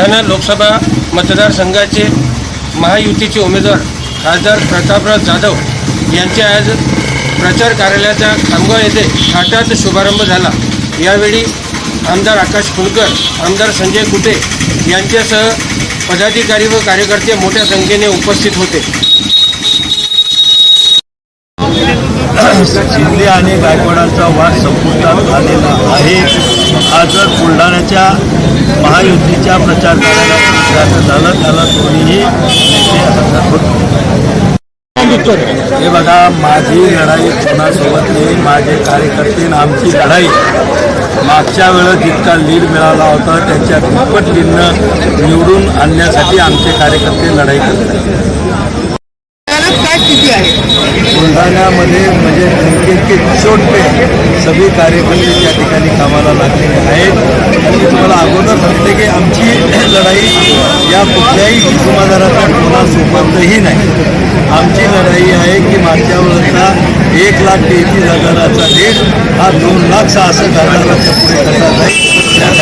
बुलढाणा लोकसभा मतदारसंघाचे महायुतीचे उमेदवार खासदार प्रतापराव जाधव यांच्या आज प्रचार कार्यालयाचा खामगाव येथे थाटात शुभारंभ झाला. यावेळी आमदार आकाश कुलकर आमदार संजय कुटे यांच्यासह पदाधिकारी व कार्यकर्ते मोठ्या संख्येने उपस्थित होते. शिंदे आणि गायकवाडांचा वाद संपुष्टात आलेला आहे. आज जर बुलढाण्याच्या महायुतीच्या प्रचार कार्यालयात झालं त्याला दोन्हीही नेते हजर होते हे बघा माझी लढाई कोणासोबत नाही माझे कार्यकर्ते आमची लढाई. मागच्या वेळेस जितका लीड मिळाला होता त्याच्या दुप्पट लीडनं निवडून आणण्यासाठी आमचे कार्यकर्ते लढाई करतात. बुलढाण्यामध्ये म्हणजे बँकेचे छोटे सगळी कार्यकर्ते त्या ठिकाणी लागलेले आहेत आणि मी तुम्हाला अगोदर सांगते की आमची लढाई या कुठल्याही समाजाराच्या कोणासोबतही नाही. आमची लढाई आहे की मागच्या वेळेचा एक लाख तेहतीस हजाराचा रेट हा दोन लाख सहासष्ट हजाराच्या पुढे कसा नाही